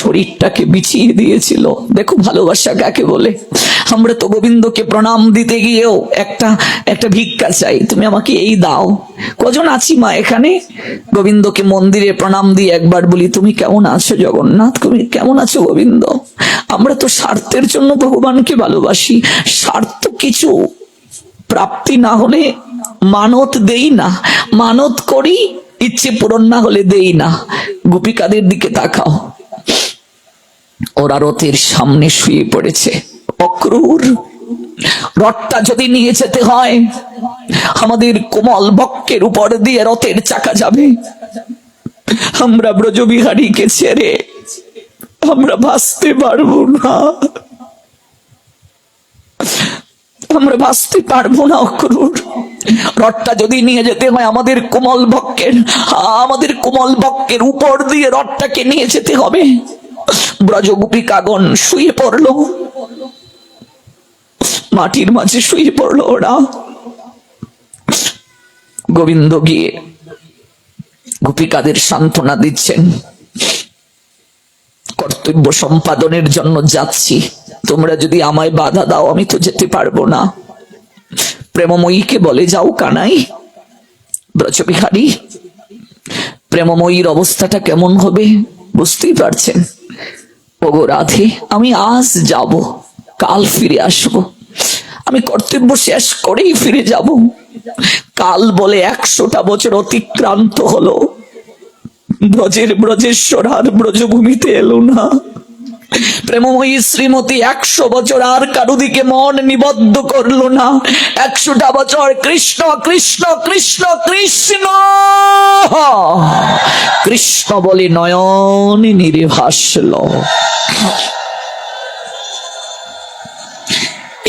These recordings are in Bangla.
শরীরটাকে বিছিয়ে দিয়েছিল। দেখো ভালোবাসা কাকে বলে? আমরা তো গোবিন্দকে প্রণাম দিতে গিয়েও একটা একটা ভিক্ষা চাই। তুমি আমাকে এই দাও। কজন আছি মা এখানে? গোবিন্দকে মন্দিরে প্রণাম দিয়ে একবার বলি, তুমি কেমন আছো জগন্নাথ? তুমি কেমন আছো গোবিন্দ? আমরা তো স্বার্থের জন্য ভগবানকে ভালোবাসি। স্বার্থ কিছু প্রাপ্তি না হলে মানত দেই না। মানত করি, ইচ্ছে পূরণ না হলে দেই না। গোপিকাদের দিকে তাকাও। ওরা রথের সামনে শুয়ে পড়েছে। অক্রুর, রথটা যদি নিয়ে যেতে হয়, আমাদের কোমল বক্ষের উপর দিয়ে রথের চাকা যাবে। আমরা ব্রজবিহারীকে ছেড়ে আমরা বাঁচতে পারব না। আমরা বাঁচতে পারব না, অক্রুর। রথটা যদি নিয়ে যেতে হয় আমাদের কোমল বক্ষের, আমাদের কোমল বক্ষের উপর দিয়ে রথটাকে নিয়ে যেতে হবে। ব্রজগুপি কাগন শুয়ে পড়ল। মাটির মাঝে শুয়ে পড়ল ওরা। গোবিন্দ গিয়ে গোপিকাদের সান্ত্বনা দিচ্ছেন। কর্তব্য সম্পাদনের জন্য যাচ্ছি। তোমরা যদি আমায় বাধা দাও, আমি তো যেতে পারব না। প্রেমময়ীকে বলে যাও কানাই। ব্রজবিহারী, প্রেমময়ীর অবস্থাটা কেমন হবে বুঝতেই পারছেন। ওগো রাধে, আমি আজ যাব, কাল ফিরে আসব। আমি কর্তব্য শেষ করেই ফিরে যাব। কাল বলে একশোটা বছর অতিক্রান্ত হলো। ব্রজের ব্রজেশ্বর আর ব্রজভূমিতে এলো না। প্রেমময়ী শ্রীমতী একশো বছর আর কারও দিকে মন নিবদ্ধ করল না। একশোটা বছর কৃষ্ণ কৃষ্ণ কৃষ্ণ কৃষ্ণ! কৃষ্ণ বলে নয়ন নিরে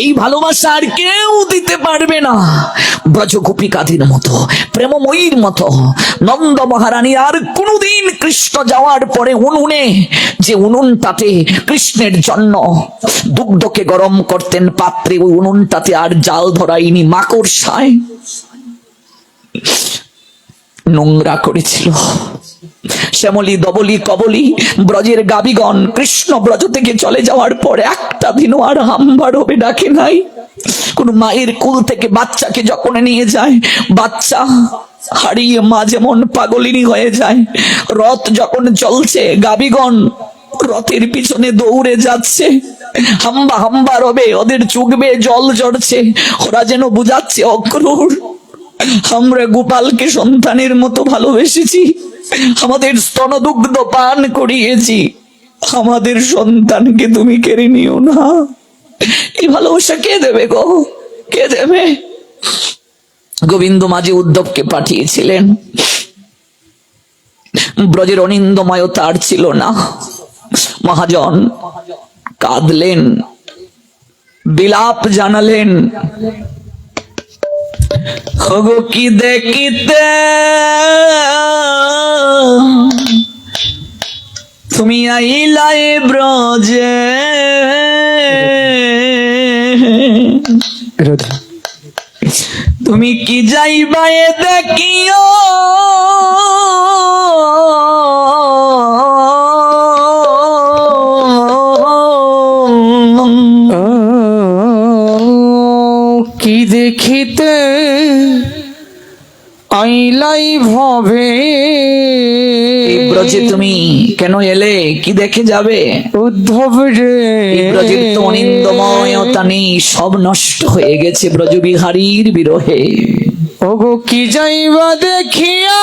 এই ভালোবাসা আর কেউ দিতে পারবে না। ব্রজগোপিকাদের মতো, প্রেমময়ীর মতো নন্দ মহারানী আর কোনোদিন কৃষ্ণ যাওয়ার পরে উনুনে, যে উনুনটাতে কৃষ্ণের জন্য দুগ্ধকে গরম করতেন পাত্রে, ওই উনুনটাতে আর জাল ধরাইনি মাকড়সায় নোংরা করেছিল। শ্যামলী, দবলি, কবলি, ব্রজের গাবিগণ, কৃষ্ণ ব্রজ থেকে চলে যাওয়ার পর একটা দিনও আর হাম্বার হবে ডাকে নাই। কোন মায়ের কুল থেকে বাচ্চাকে যখন নিয়ে যায়, বাচ্চা হারিয়ে মা যেমন পাগলিনী হয়ে যায়, রথ যখন চলছে, গাবিগণ রথের পিছনে দৌড়ে যাচ্ছে, হাম্বা হাম্বা রবে ওদের চুকবে জল জড়ছে ওরা যেন বুঝাচ্ছে অক্রুর। আমরা গোপালকে সন্তানের মতো ভালোবেসেছি। আমাদের স্তনদুগ্ধ পান করিয়েছি। আমাদের সন্তানকে তুমি কেড়ে নিও না। এই ভালোবাসা কে দেবে গো? কে দেবে? গোবিন্দ মাঝে উদ্ধবকে পাঠিয়েছিলেন। ব্রজের অনিন্দময় তার ছিল না। মহাজন কাঁদলেন। বিলাপ জানালেন। হগো কি দেখিতে? তুমি আইলাই ব্রজে। তুমি কি যাইবাই দেখিও? কি আইলাই ভবে ব্রজে তুমি কেন এলে? কি দেখে যাবে? উদ্ধব রে। ব্রজের তো অনিন্দময়তা নেই সব নষ্ট হয়ে গেছে ব্রজবিহারীর বিরহে। ওগো কি যাইবা দেখিয়া?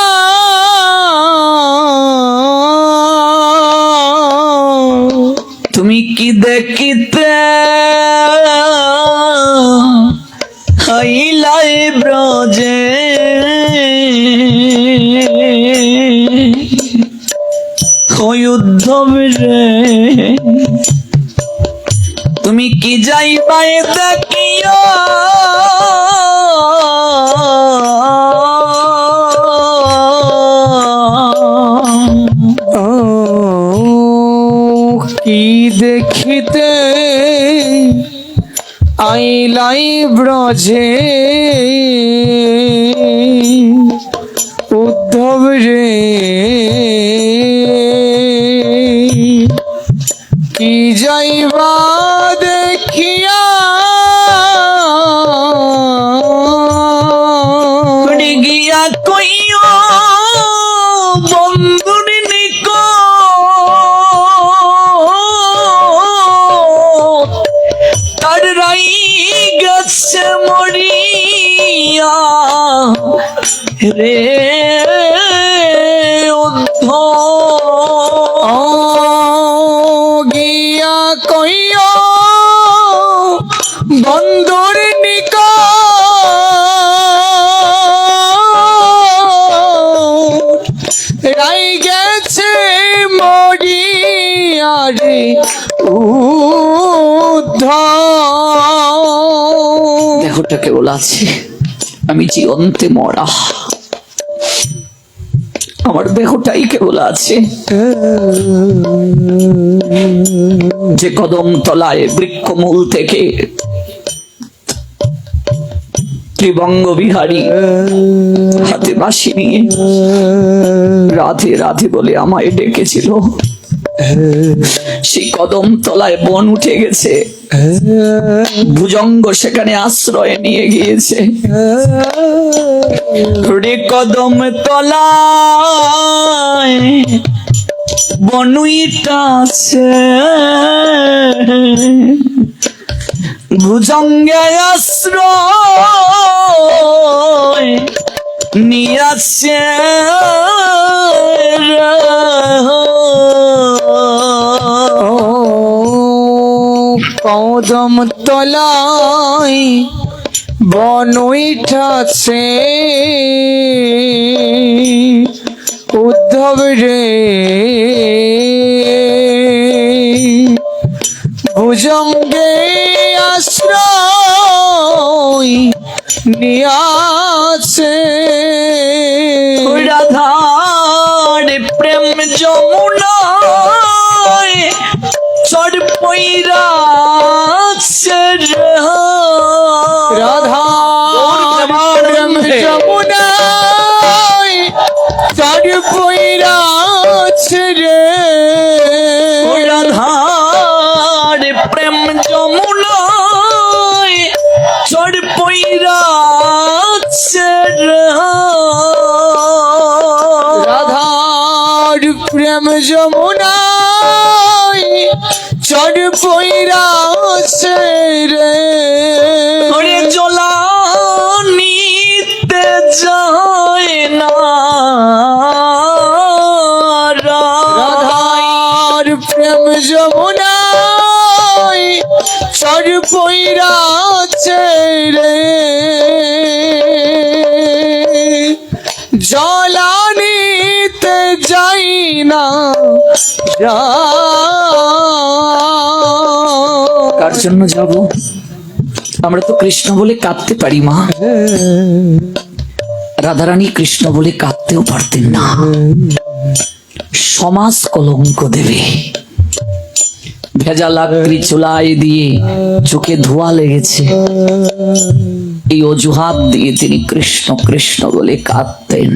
তুমি কি দেখিতে? হাইলাই ব্রজে উদ্ধব রে। তুমি কি যাইবাই দেখিও ও কি দেখিতে আইলাই ব্রজে? রে ও গিয়া কইও বন্ধুর নিক রাই গেছে মরিয়ারে উদ্ধ দেহটা কেবল আছে, আমি জীবন্তে মরা। আমার দেহটাই কেবল আছে। যে কদম তলায় বৃক্ষমূল থেকে ত্রিবঙ্গ বিহারী হাতে বাসি নিয়ে রাধে রাধে বলে আমায় ডেকেছিল। সেই কদম তলায় বন উঠে গেছে। ভুজঙ্গ সেখানে আশ্রয় নিয়ে গিয়েছে। কদম তলায় বনুইটা আছে ভুজঙ্গে আশ্রয় নিয়াছে। কদম তলায় বনইঠাছে উদ্ধব রে ভুজঙ্গে আশ্রয় নিয়াছে। রাধার প্রেম যমুনায় চার পইরাছে রে। রাধার প্রেম যমুনায় চড় পইরা রাধার প্রেম যমুনায় চার পইরাছে রে। যমুনায় চার পইরাছে রে জলানিতে যাই না কার জন্য যাব? আমরা তো কৃষ্ণ বলে কাঁদতে পারি, মা। রাধারানী কৃষ্ণ বলে কাঁদতেও পারতেন না। সমাজ কলঙ্ক দেবে। ভেজা লাকড়ি চুলায় দিয়ে চোখে ধোয়া লেগেছে। এই অজুহাত দিয়ে তিনি কৃষ্ণ কৃষ্ণ বলে কাঁদতেন।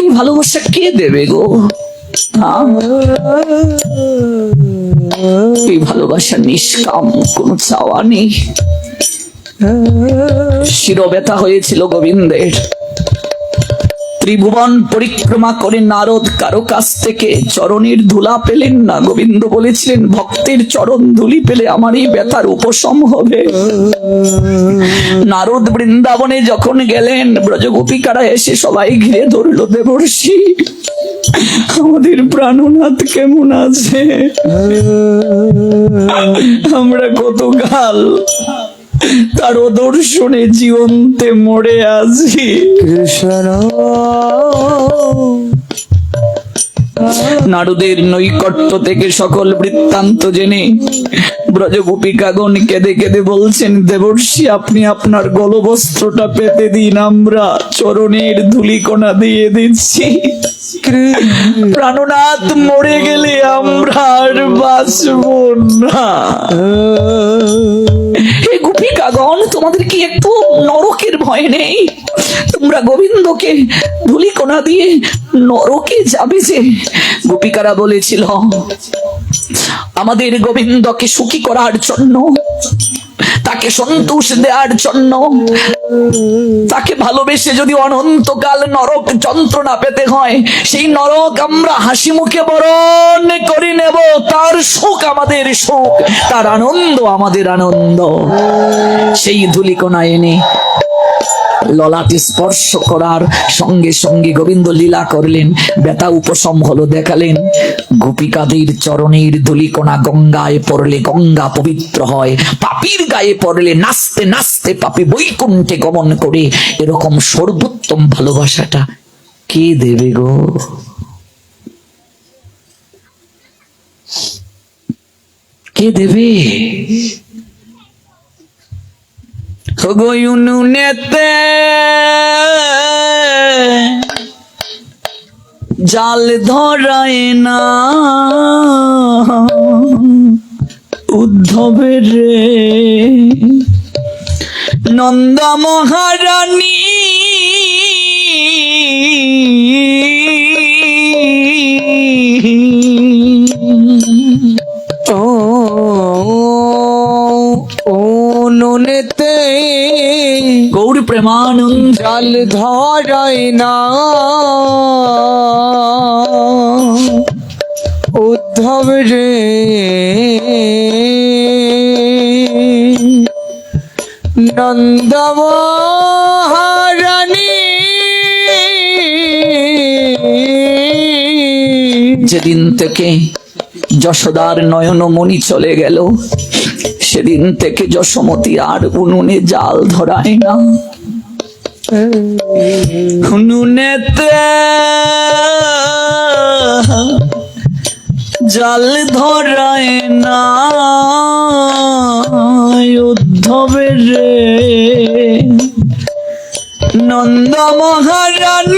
এই ভালোবাসা কে দেবে গো? এই ভালোবাসা নিষ্কাম, কোনো চাওয়া নেই। শিরব্যথা হয়েছিল গোবিন্দের। ত্রিভুবন পরিক্রমা করে নারদ। কারও কাছ থেকে চরণের ধুলা পেলেন না। গোবিন্দ বলেছিলেন, ভক্তের চরণ ধুলি পেলে আমার এই ব্যথার উপশম হবে। নারদ বৃন্দাবনে যখন গেলেন, ব্রজগোপিকারা এসে সবাই ঘিরে ধরল, দেবর্ষি, আমাদের প্রাণনাথ কেমন আছে? আমরা কতকাল তার দর্শনে জীবন্তে মরে আছি। কৃষ্ণ নারদের নৈকট্য থেকে সকল বৃত্তান্ত জেনে ব্রজগোপিকাগণ কেঁদে কেঁদে বলছেন দেবর্ষি আপনি আপনার গলবস্ত্রটা পেতে দিন আমরা চরণের ধুলিকণা দিয়ে দিচ্ছি। প্রাণনাথ মরে গেলে আমরা আর বাঁচব না। হে গোপিকাগণ তোমাদের কি একটু নরকের ভয় নেই? তোমরা গোবিন্দকে ধুলিকণা দিয়ে নরকে যাবে যে? গোপিকারা বলেছিল আমাদের গোবিন্দকে সুখী করার জন্য তাকে সন্তোষ দেওয়ার জন্য তাকে ভালোবেসে যদি অনন্তকাল নরক যন্ত্রণা পেতে হয়, সেই নরক আমরা হাসি মুখে বরণ করে নেব। তার সুখ আমাদের সুখ, তার আনন্দ আমাদের আনন্দ। সেই ধুলিকোনা এনে ললাটে স্পর্শ করার সঙ্গে সঙ্গে গোবিন্দ লীলা করলেন ব্যথা উপশম হলো দেখালেন। গোপিকাদের চরণের ধুলিকোনা গঙ্গায় পড়লে গঙ্গা পবিত্র হয়, পাপির গায়ে পড়লে নাচতে নাচতে পাপি বৈকুণ্ঠে গমন করে। এরকম সর্বোত্তম ভালোবাসাটা কে দেবে গো? কে দেবে? জাল ধরায় না। উদ্ধবের রে নন্দা মহারানী ননেতে গৌর প্রেমানন্দ। জল ধরাই না। উদ্ধব রে। নন্দমহারানী। যেদিন থেকে যশোদার নয়ন মণি চলে গেল সেদিন থেকে যশোমতি আর উনুনে জাল ধরায় না। উনুনেতে জাল ধরায় না। উদ্ধবের নন্দ মহারানী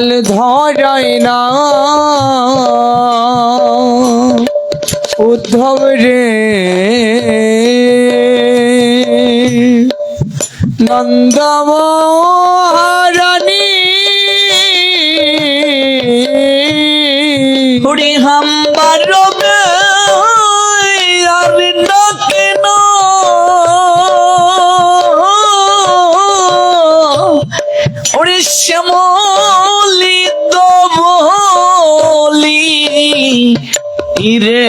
জল ধরায় না। উদ্ধব রে। নন্দমহারানী। হরি হাম্বার আর কেন ওরে শ্যামলি ইরে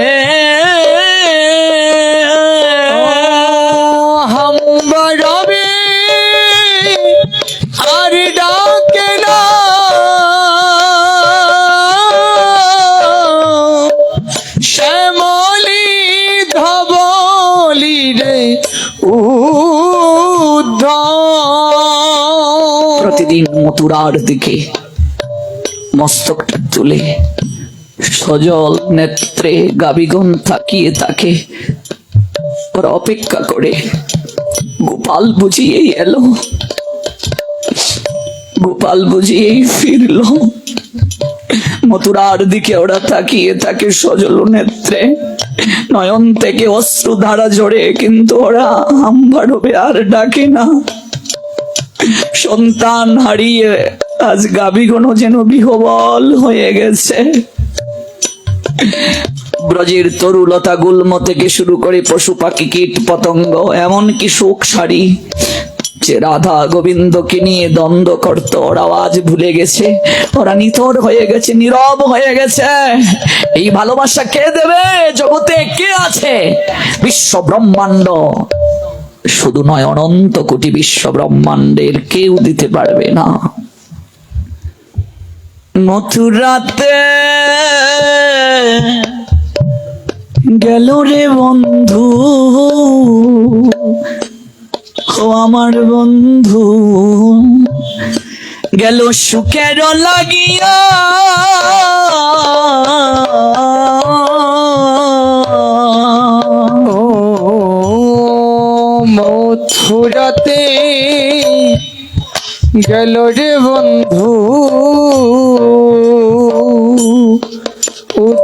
হাম্বরবে আর ডাকে না। শ্যামলি ধবলি রে উদ্ধ। প্রতিদিন মথুরার দিকে মস্তকটা তুলে সজল নেত্রে গাবিগণ তাকিয়ে থাকে। ওরা অপেক্ষা করে। গোপাল বুঝিয়েই এলো। গোপাল বুঝিয়েই ফিরলো। মথুরার দিকে ওরা তাকিয়ে থাকে সজল নেত্রে। নয়ন থেকে অস্ত্র ধারা জড়ে কিন্তু ওরা আম্বারবে আর ডাকে না। সন্তান হারিয়ে আজ গাবিগণ যেন বিহবল হয়ে গেছে। ব্রজের তরুলতা গুল্ম থেকে শুরু করে পশু পাখি, কীট পতঙ্গ, এমনকি সুখ সারি যে রাধা গোবিন্দকে নিয়ে দ্বন্দ্ব করত, ওরা আজ ভুলে গেছে। ওরা নিথর হয়ে গেছে, নীরব হয়ে গেছে। এই ভালোবাসা কে দেবে? জগতে কে আছে? বিশ্ব ব্রহ্মাণ্ড শুধু নয়, অনন্ত কোটি বিশ্ব ব্রহ্মাণ্ডের কেউ দিতে পারবে না। মথুরাতে গেল রে বন্ধু। ও আমার বন্ধু। গেল সুখের লাগিয়া। মথুরাতে গেল রে বন্ধু।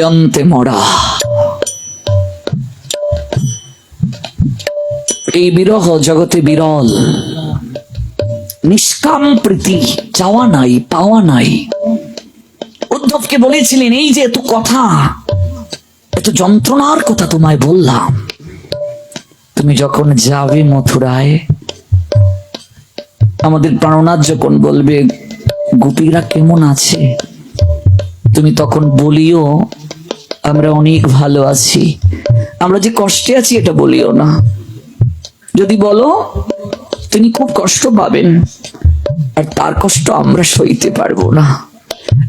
জিয়ন্তে মরা। এই বিরহ জগতে বিরল। নিষ্কাম প্রীতি চাওয়া নাই, পাওয়া নাই। উদ্ধবকে বলেছিলেন, এই যে এত কথা, এত যন্ত্রণার কথা তোমায় বললাম। তুমি যখন যাবে মথুরায়, আমাদের প্রাণনাথ যখন বলবে, গোপীরা কেমন আছে তুমি তখন বলিও আমরা অনেক ভালো আছি। আমরা যে কষ্টে আছি এটা বলিও না। যদি বলো, তিনি খুব কষ্ট পাবেন, আর তার কষ্ট আমরা সইতে পারব না।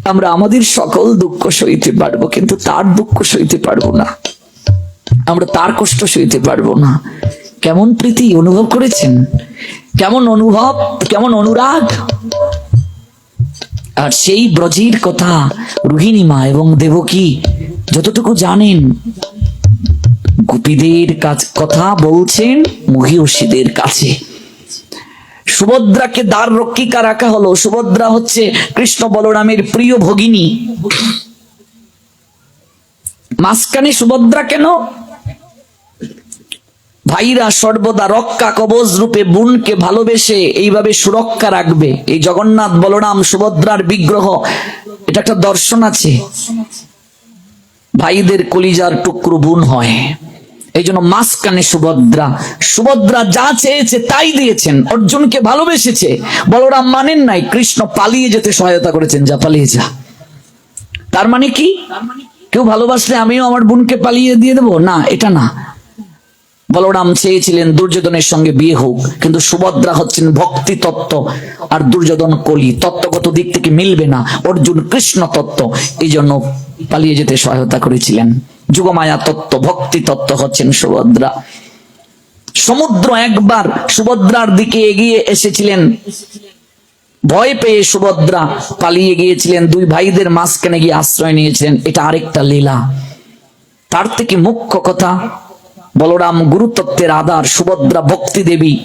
আমরা আমাদের সকল দুঃখ সইতে পারব, কিন্তু তার দুঃখ সইতে পারব না। আমরা তার কষ্ট সইতে পারব না। কেমন প্রীতি অনুভব করেছেন? কেমন অনুভব, কেমন অনুরাগ? আর সেই ব্রজের কথা রোহিণীমা এবং দেবকী যতটুকু জানেন, গোপীদের কাছ কথা বলছেন মহিষীদের কাছে। সুভদ্রাকে দ্বার রক্ষিকা রাখা হলো। সুভদ্রা হচ্ছে কৃষ্ণ বলরামের প্রিয় ভগিনী। মাঝখানে সুভদ্রা কেন? ভাইরা সর্বদা রক্ষা কবচ রূপে বোনকে ভালোবেসে এইভাবে সুরক্ষা রাখবে। এই জগন্নাথ বলরাম সুভদ্রার বিগ্রহ, এটা একটা দর্শন আছে। ভাইদের কলিজার টুকরো বোন হয়। এই জন্য মাঝখানে সুভদ্রা সুভদ্রা যা চেয়েছে তাই দিয়েছেন অর্জুনকে ভালোবেসেছে। বলরাম মানেন নাই কৃষ্ণ পালিয়ে যেতে সহায়তা করেছেন যা পালিয়ে যা। তার মানে কি? কেউ ভালোবাসলে আমিও আমার বোনকে পালিয়ে দিয়ে দেবো? না এটা না। বলরাম চেয়েছিলেন দুর্যোধনের সঙ্গে বিয়ে হোক, কিন্তু সুভদ্রা হচ্ছেন ভক্তি তত্ত্ব আর দুর্যোধন কলি। তত্ত্বগত দিক থেকে মিলবে না, অর্জুন কৃষ্ণ তত্ত্ব। এই জন্য পালিয়ে যেতে সহায়তা করেছিলেন। যুগমায়া তত্ত্ব, ভক্তি তত্ত্ব হচ্ছেন সুভদ্রা। সমুদ্র একবার সুভদ্রার দিকে এগিয়ে এসেছিলেন। ভয় পেয়ে সুভদ্রা পালিয়ে গিয়েছিলেন। দুই ভাইদের মাঝখানে গিয়ে আশ্রয় নিয়েছিলেন। এটা আরেকটা লীলা। তার থেকে মুখ্য কথা বলরাম গুরুতত্ত্বের আধার সুভদ্রা ভক্তি দেবী।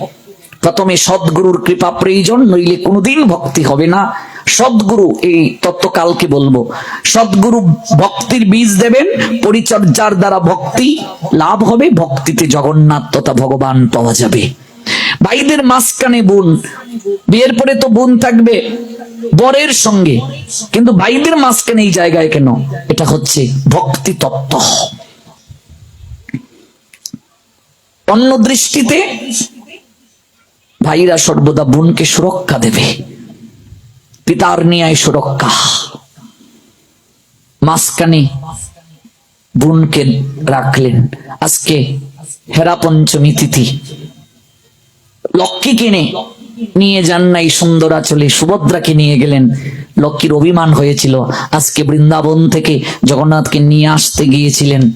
প্রথমে সদ্গুরুর কৃপা প্রয়োজন, নইলে কোনোদিন ভক্তি হবে না। সদ্গুরু, এই তত্ত্বকালকে বলব। সদ্গুরু ভক্তির বীজ দেবেন, পরিচর্যার দ্বারা ভক্তি লাভ হবে, ভক্তিতে জগন্নাথ তথা ভগবান পাওয়া যাবে। ভাইদের মাঝখানে বোন, বিয়ের পরে তো বোন থাকবে বরের সঙ্গে। কিন্তু ভাইদের মাঝখানে এই জায়গায় কেন? এটা হচ্ছে ভক্তি তত্ত্ব। অন্য দৃষ্টিতে ভাইরা সর্বদা বোনকে সুরক্ষা দেবে। পিতার ন্যায় সুরক্ষা। মাঝখানে বোনকে রাখলেন। আজকে হেরা পঞ্চমী তিথি। লক্ষ্মী কিনে নিয়ে যান নাই সুন্দরাচলে। সুভদ্রাকে নিয়ে গেলেন। লক্ষ্মীর অভিমান হয়েছিল। আজকে বৃন্দাবন থেকে জগন্নাথকে নিয়ে আসতে গিয়েছিলেন।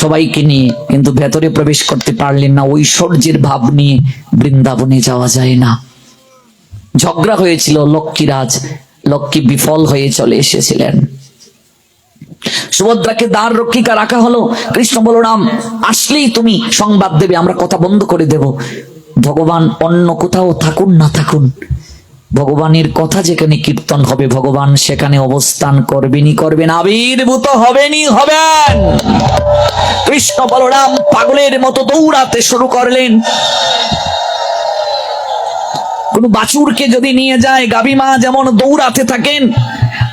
সবাইকে নিয়ে কিন্তু ভেতরে প্রবেশ করতে পারলেন না ঐশ্বর্যের ভাব নিয়ে বৃন্দাবনে যাওয়া যায় না। ঝগড়া হয়েছিল, লক্ষ্মীরাজ, লক্ষ্মী বিফল হয়ে চলে এসেছিলেন। সুভদ্রাকে দ্বার রক্ষিকা রাখা হলো। কৃষ্ণ বলরাম আসলেই তুমি সংবাদ দেবে, আমরা কথা বন্ধ করে দেব। ভগবান অন্য কোথাও থাকুন না থাকুন ভগবানের কথা যেখানে কীর্তন হবে, ভগবান সেখানে অবস্থান করবেনই করবেন আবির্ভূত হবেনই হবেন। কৃষ্ণ বলরাম পাগলের মতো দৌড়াতে শুরু করলেন। কোন বাছুরকে যদি নিয়ে যায় গাবিমা যেমন দৌড়াতে থাকেন,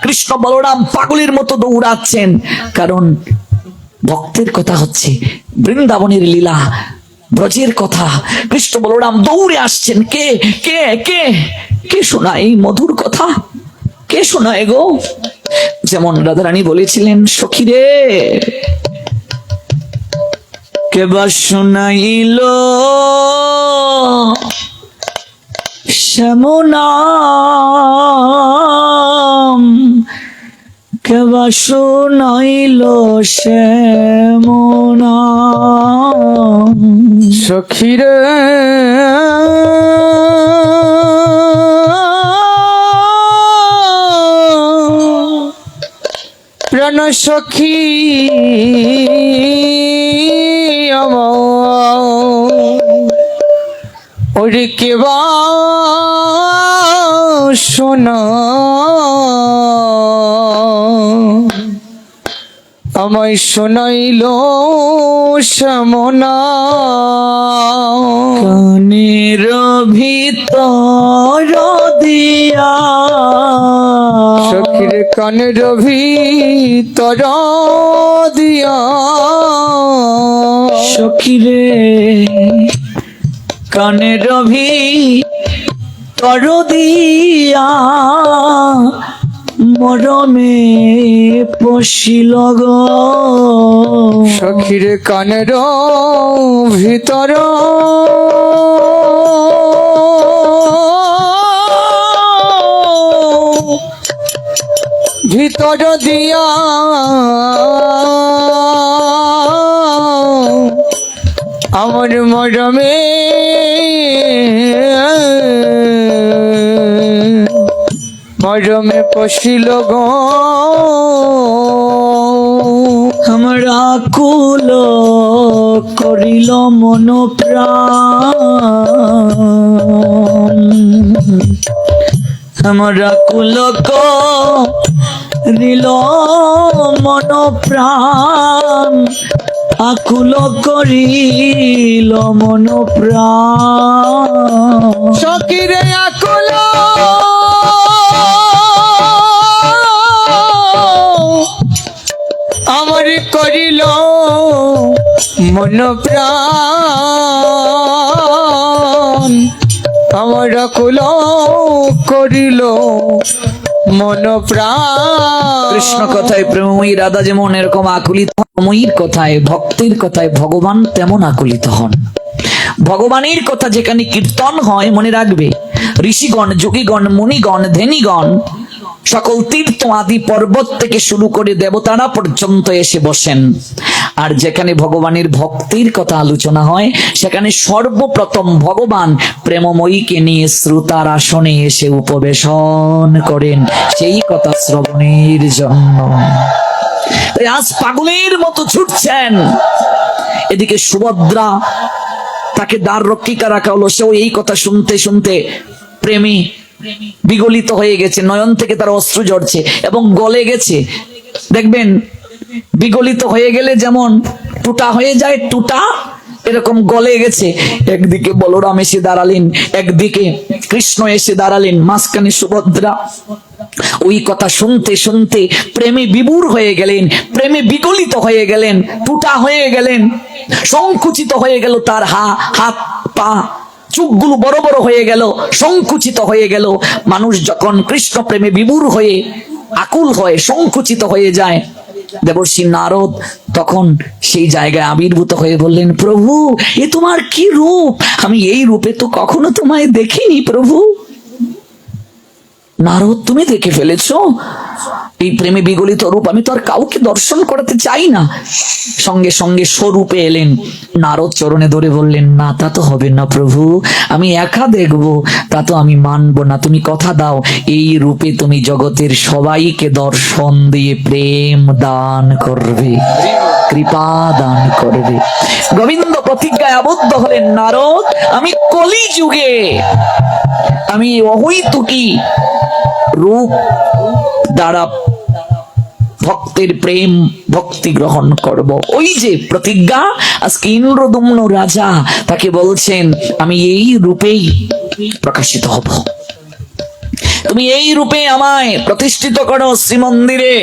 কৃষ্ণ বলরাম পাগলের মতো দৌড়াচ্ছেন। কারণ ভক্তের কথা হচ্ছে, বৃন্দাবনের লীলা ব্রজের কথা। কৃষ্ণ বলরাম দৌড়ে আসছেন। কে কে কে কে শোনায় এই মধুর কথা? কে শোনায় গো? যেমন রাধারানী বলেছিলেন, সখী রে কেবা শোনাইল? শ্যামনাম কেবা শোনাইল শ্যামনাম সখীরে। প্রাণ সখী ওরে কেবা শোনা। আমায় শোনাইল শ্যামনা। কানের ভিতর দিয়া। সখীর কানের ভিতর দিয়া। সখিরে কানের ভিতর দিয়া। মরমে পশিল সখীর কানের ভিতর। ভিতর দিয়া। আমার মরমে মরমে পশিল গো। আমরা কুল করিল মন আমরা কুল করিল মন প্রাণ আকুল করিল মন প্রাণ সকিরে আকুল আমার করিল মন প্রাণ আমার আকুল করিল মন কৃষ্ণ কথায় প্রেমময়ী রাধা যেমন এরকম আকুলিত ময়ীর কথায়, ভক্তির কথায় ভগবান তেমন আকুলিত হন। ভগবানের কথা যেখানে কীর্তন হয়, মনে রাখবে, ঋষিগণ, যোগীগণ, মুনিগণ, ধেনিগণ সকল তীর্থ আদি পর্বত থেকে শুরু করে দেবতারা পর্যন্ত এসে বসেন। আর যেখানে ভগবানের ভক্তির কথা আলোচনা হয়, সেখানে সর্বপ্রথম ভগবান প্রেমময়ীকে নিয়ে শ্রোতার আসনে এসে উপবেশন করেন। সেই কথা শ্রবণের জন্য। তাই আজ পাগলের মতো ছুটছেন। এদিকে সুভদ্রা তাকে দ্বার রক্ষিকা রাখা হলো। সেও এই কথা শুনতে শুনতে প্রেমী বিগলিত হয়ে গেছে, নয়ন থেকে তার অস্ত্র ঝরছে এবং গলে গেছে। দেখবেন, বিগলিত হয়ে গেলে যেমন টুটা হয়ে যায়, টুটা এরকম গলে গেছে। একদিকে বলরাম এসে দাঁড়ালেন, একদিকে কৃষ্ণ এসে দাঁড়ালেন, মাঝখানে সুভদ্রা। ওই কথা শুনতে শুনতে প্রেমে বিবুর হয়ে গেলেন, প্রেমে বিগলিত হয়ে গেলেন, টুটা হয়ে গেলেন, সংকুচিত হয়ে গেল তার হা, হাত, পা। চোখগুলো বড় বড় হয়ে গেল, সংকুচিত হয়ে গেল। মানুষ যখন কৃষ্ণ প্রেমে বিবুর হয়ে, আকুল হয়ে, সংকুচিত হয়ে যায়, দেবর্ষী নারদ তখন সেই জায়গায় আবির্ভূত হয়ে বললেন, প্রভু, এ তোমার কি রূপ? আমি এই রূপে তো কখনো তোমায় দেখিনি, প্রভু। নারদ, তুমি দেখে ফেলেছো? এই প্রেমে বিগলিত রূপ, আমি তো আর কাউকে দর্শন করাতে চাই না। সঙ্গে সঙ্গে স্বরূপে এলেন। নারদ চরণে ধরে বললেন, না, তা তো হবে না প্রভু, আমি একা দেখব, তা তো আমি মানব না। তুমি কথা দাও, এই রূপে তুমি জগতের সবাইকে দর্শন দিয়ে প্রেম দান করবে, কৃপা দান করবে। গোবিন্দ প্রতিজ্ঞায় আবদ্ধ হলেন, নারদ, আমি কলি যুগে আমি অহৈতুকি রূপ দ্বারা ভক্তের প্রেম ভক্তি গ্রহণ করব। ওই যে প্রতিজ্ঞা আজকে ইন্দ্রদুম্ন রাজা তাকে বলছেন, আমি এই রূপেই প্রকাশিত হব। তুমি এই রূপে আমায় প্রতিষ্ঠিত করো শ্রীমন্দিরে।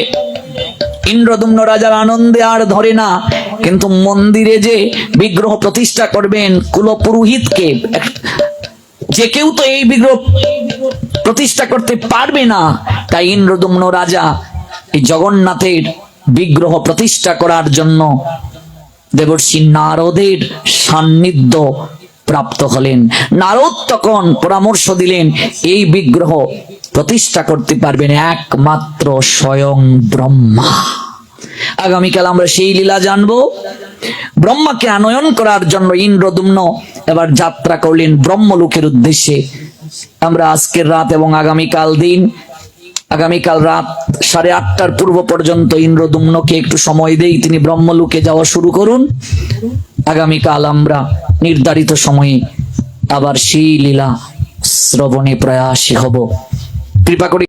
ইন্দ্রদুম্ন রাজার আনন্দে আর ধরে না, কিন্তু মন্দিরে যে বিগ্রহ প্রতিষ্ঠা করবেন কুলপুরোহিতকে যে কেউ তো এই বিগ্রহ প্রতিষ্ঠা করতে পারবে না, তাই ইন্দ্রদুম্ন রাজা এই জগন্নাথের বিগ্রহ প্রতিষ্ঠা করার জন্য দেবর্ষী নারদের সান্নিধ্য প্রাপ্ত হলেন। নারদ তখন পরামর্শ দিলেন, এই বিগ্রহ প্রতিষ্ঠা করতে পারবেন একমাত্র স্বয়ং ব্রহ্মা। আগামীকাল আমরা সেই লীলা জানব। ব্রহ্মাকে আনয়ন করার জন্য ইন্দ্রদুম্ন এবার যাত্রা করলেন ব্রহ্মলোকের উদ্দেশ্যে। আমরা আজকের রাত এবং আগামীকাল দিন, আগামীকাল রাত সাড়ে আটটার পূর্ব পর্যন্ত ইন্দ্রদুম্নকে একটু সময় দেই, তিনি ব্রহ্মলোকে যাওয়া শুরু করুন। আগামীকাল আমরা নির্ধারিত সময়ে আবার সেই লীলা শ্রবণে প্রয়াসী হব। কৃপা করে